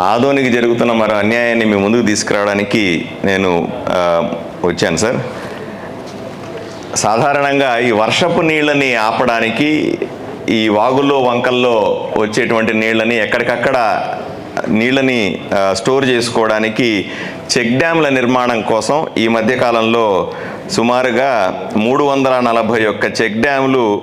ఆదోనికి జరుగుతున్న మరో అన్యాయాన్ని మీ ముందుకు తీసుకురావడానికి నేను వచ్చాను సార్. సాధారణంగా ఈ వర్షపు నీళ్ళని ఆపడానికి ఈ వాగుల్లో వంకల్లో వచ్చేటువంటి నీళ్ళని ఎక్కడికక్కడ నీళ్ళని స్టోర్ చేసుకోవడానికి చెక్ డ్యామ్ల నిర్మాణం కోసం ఈ మధ్యకాలంలో సుమారుగా మూడు వందల నలభై ఒక్క చెక్ డ్యామ్లు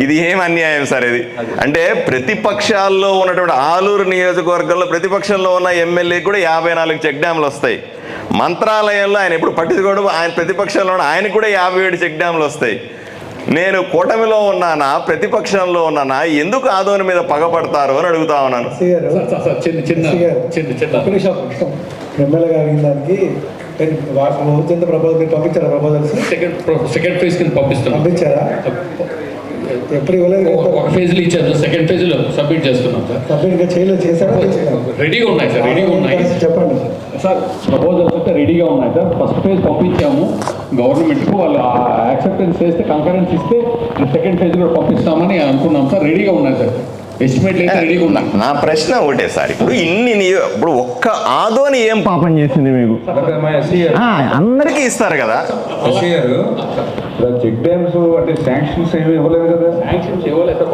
ఇది ఏం అన్యాయం సార్ ఇది? అంటే ప్రతిపక్షాల్లో ఉన్నటువంటి ఆలూరు నియోజకవర్గంలో ప్రతిపక్షంలో ఉన్న ఎమ్మెల్యే కూడా యాభై నాలుగు చెక్ డ్యాములు వస్తాయి. మంత్రాలయంలో ఆయన ఎప్పుడు పట్టించుకోవడం ఆయన ప్రతిపక్షంలో ఉన్న ఆయనకు కూడా యాభై ఏడు చెక్ డ్యాములు వస్తాయి. నేను కూటమిలో ఉన్నానా ప్రతిపక్షంలో ఉన్నానా ఎందుకు ఆదోని మీద పగపడతారు అని అడుగుతా ఉన్నాను. ప్రభుత్వం ప్రపోజల్ మీరు పంపించారా? ప్రపోజల్స్ సెకండ్ సెకండ్ ఫేజ్ కింద పంపిస్తున్నాం. పంపించారా? ఎప్పుడు ఇవ్వలేదు ఒక- ఒక ఫేజ్లో ఇచ్చారు. సెకండ్ ఫేజ్లో సబ్మిట్ చేస్తున్నాం సార్. సబ్మిట్ ఇంకా చేయలేదు. చేశారా? రెడీగా ఉన్నాయి సార్. రెడీగా ఉన్నాయి. చెప్పండి. సార్ ప్రపోజల్స్ అయితే రెడీగా ఉన్నాయి సార్. First phase పంపించాము. గవర్నమెంట్కు వాళ్ళు యాక్సెప్టెన్స్ చేస్తే కంకరెన్స్ ఇస్తే సెకండ్ ఫేజ్ కూడా పంపిస్తామని అనుకున్నాం సార్. రెడీగా ఉన్నాయి సార్. నా ప్రశ్న ఒకటే సార్. ఇప్పుడు ఇన్ని ఇప్పుడు ఒక్క ఆదోని ఏం పాపం చేసింది మీకు? ఆ, అందరికీ ఇస్తారు కదా. చెక్ డ్యామ్స్ అంటే శాంక్షన్స్ ఏమి ఇవ్వలేదు కదా? శాంక్షన్స్ ఇవ్వలేదు.